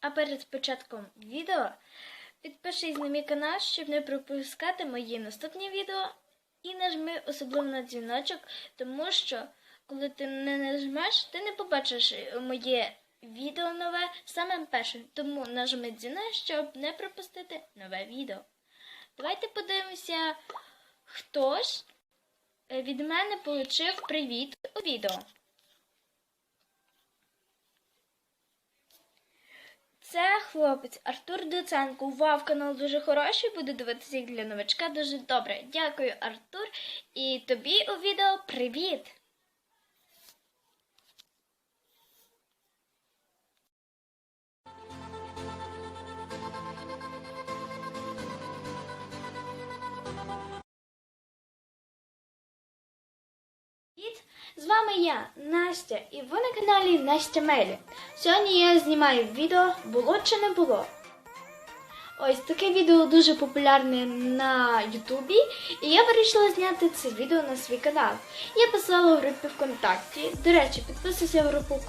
А перед початком відео підпишись на мій канал, щоб не пропускати мої наступні відео. І нажми особливо на дзвіночок, тому що коли ти не нажмеш, ти не побачиш моє відео нове самим першим. Тому нажми дзвіночок, щоб не пропустити нове відео. Давайте подивимося, хто ж е, від мене получив привіт у відео. Це хлопець Артур Доценко. Вау, канал дуже хороший, буду дивитися їх для новачка дуже добре. Дякую, Артур. І тобі у відео привіт! З вами я, Настя, і ви на каналі Настя Мелі. Сьогодні я знімаю відео Було чи не було. Ось таке відео дуже популярне на Ютубі, і я вирішила зняти це відео на свій канал. Я писала у групі ВКонтакті. До речі, підписуйся в групу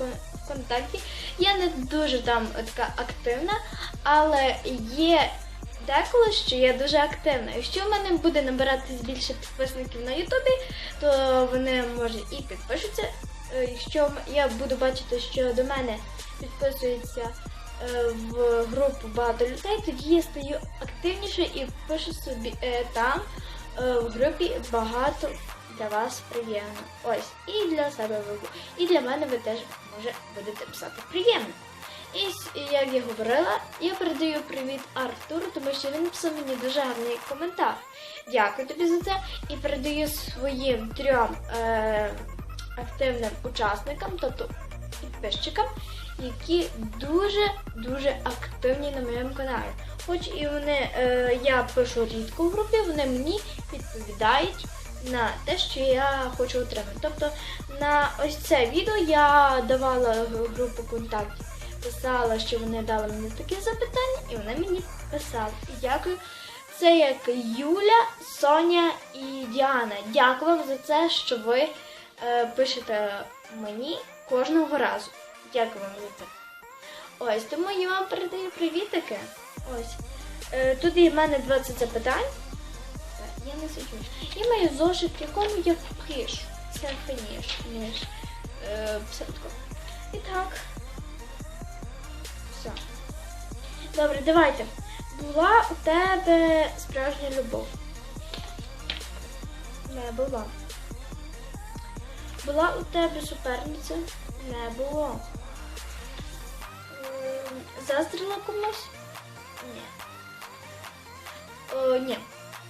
ВКонтакті. Я не дуже там така активна, але є деколи, що я дуже активна. Якщо в мене буде набиратись більше підписників на Ютубі, то вони може і підпишуться. Е, Якщо я буду бачити, що до мене підписується е, в групу багато людей, тоді я стаю активніше і пишу собі е, там в групі багато для вас приємно. Ось, і для себе ви, і для мене ви теж може будете писати приємно. І як я говорила, я передаю привіт Артуру, тому що він написав мені дуже гарний коментар. Дякую тобі за це. І передаю своїм трьом е, активним учасникам, тобто підписчикам, які дуже-дуже активні на моєму каналі. Хоч і вони, е, я пишу рідко в групі, вони мені відповідають на те, що я хочу отримати. Тобто на ось це відео я давала групу контактів, писала, що вони дали мені такі запитання, і вони мені писали. І дякую. Це як Юля, Соня і Діана. Дякую вам за це, що ви е, пишете мені кожного разу. Дякую вам за це. Ось, тому я вам передаю привітики. Ось. Е, тут є в мене 20 запитань. Я не сиджу. І маю зошит, якому я пишу. Це фініш, ніж е, писатко. І так. Все. Добре, давайте. Була у тебе справжня любов? Не була. Була у тебе суперниця? Не було. Заздрила комусь? Ні. О, ні.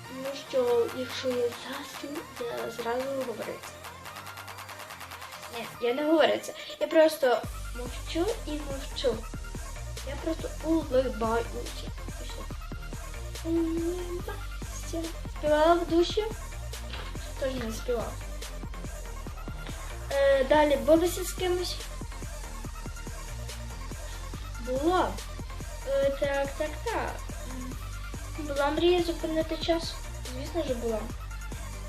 Тому що якщо я заздрю, я зразу говорю. Ні, я не говорю це. Я просто мовчу і мовчу. Я просто улыбаюся. Улыбайся. Співала в душі? Теж не співала. Е, далі билися з кимось? Було. Е, так, так, так. Була мрія зупинити час? Звісно ж була.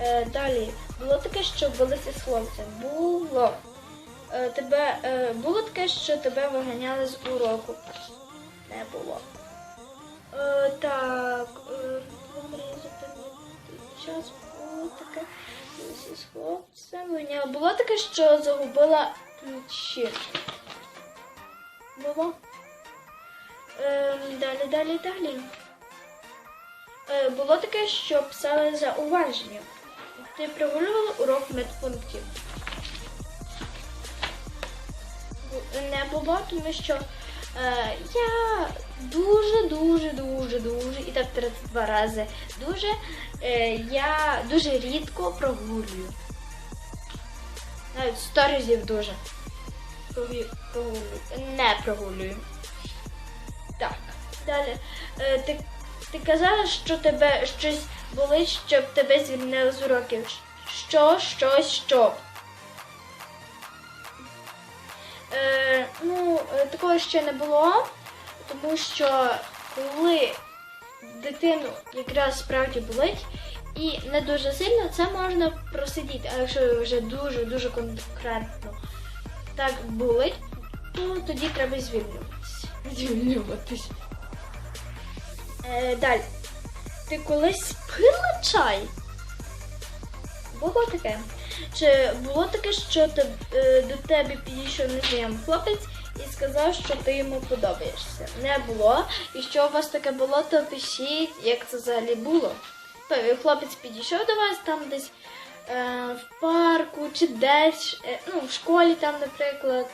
Е, далі. Було таке, що билися з хлопцем? Було. Е, тебе, е, було таке, що тебе виганяли з уроку? Не було. Е, так. Е, час? Було таке. З хлопцем. виганяли. Було таке, що загубила ключі? Було. Далі, далі, далі. Було таке, що писали зауваження. Ти прогулювала урок медпунктів? Не було, тому що е, я дуже, дуже, дуже, дуже, і так 32 рази дуже, е, я дуже рідко прогулюю. Навіть 100 разів дуже. Прогулюю. Не прогулюю. Так, далі. Е, ти, ти казала, що тебе щось болить, щоб тебе звільнили з уроків. Що, щось, що? Е, ну, е, такого ще не було, тому що коли дитину якраз справді болить і не дуже сильно, це можна просидіти. А якщо вже дуже-дуже конкретно так болить, то тоді треба звільнюватися. Звільнюватись. Е, далі. Ти колись пила чай? Було таке? Чи було таке, що те- е, до тебе підійшов незнайомий хлопець і сказав, що ти йому подобаєшся? Не було. І що у вас таке було, то пишіть, як це взагалі було. Хлопець підійшов до вас там десь е, в парку чи десь, е, ну, в школі там, наприклад,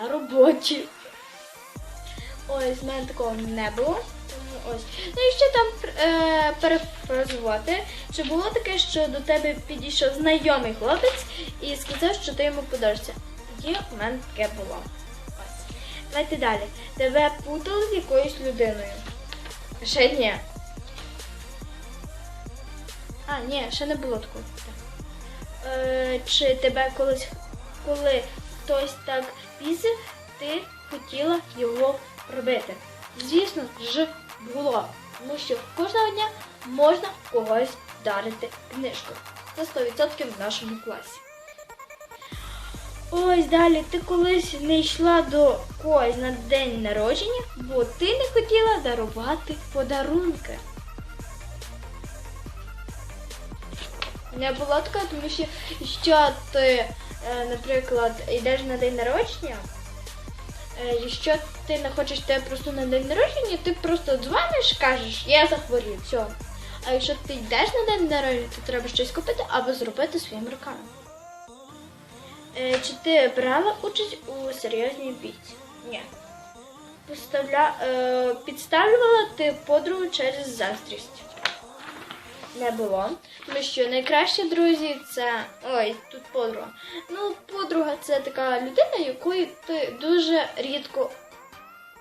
на роботі. Ось, в мене такого не було. Ось. Ну і ще там е, перефразувати, чи було таке, що до тебе підійшов знайомий хлопець і сказав, що ти йому подобаєшся. Тоді в мене таке було. Давайте далі. Тебе путали з якоюсь людиною. Ще ні. А, ні, ще не було такого. Так. Е, чи тебе колись, коли хтось так пісив, ти хотіла його робити? Звісно ж було. Тому що кожного дня можна когось вдарити книжкою. Це 100% в нашому класі. Ось далі ти колись не йшла до когось на день народження, бо ти не хотіла дарувати подарунки. Не було такого, тому що що ти, е, наприклад, йдеш на день народження, якщо ти не хочеш йти просто на день народження, ти просто дзвониш, кажеш, я захворів, все. А якщо ти йдеш на день народження, то треба щось купити або зробити своїми руками. Е, Чи ти брала участь у серйозній бійці? Ні. Е, Підставлювала ти подругу через заздрість? Не було. Тому що найкращі друзі це. Ой, тут подруга. Ну, подруга це така людина, якою ти дуже рідко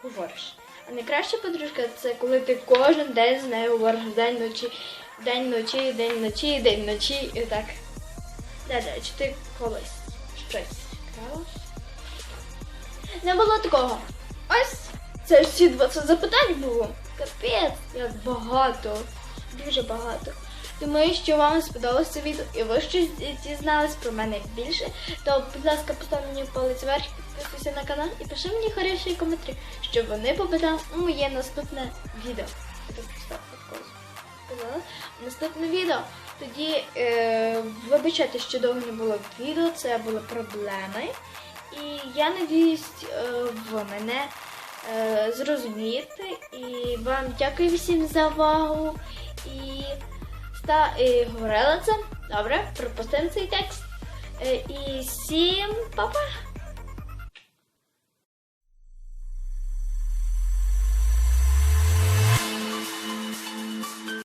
говориш. А найкраща подружка це коли ти кожен день з нею говориш день ночі, день ночі, день ночі, день ночі і так. Да-да, чи ти колись щось крала? Не було такого. Ось це всі 20 запитань було. Капець, як багато. Дуже багато. Думаю, що вам сподобалося відео і ви щось дізнались про мене більше. То, будь ласка, постав мені палець вверх, підписуйся на канал і пиши мені хороші коментарі, щоб вони попадали у моє наступне відео. Наступне відео. Тоді е, вибачайте, що довго не було відео, це були проблеми. І я надіюсь, е, ви мене е, зрозумієте. І вам дякую всім за увагу. І, ста, і говорила це. Добре, пропустимо цей текст. Е, і всім па-па!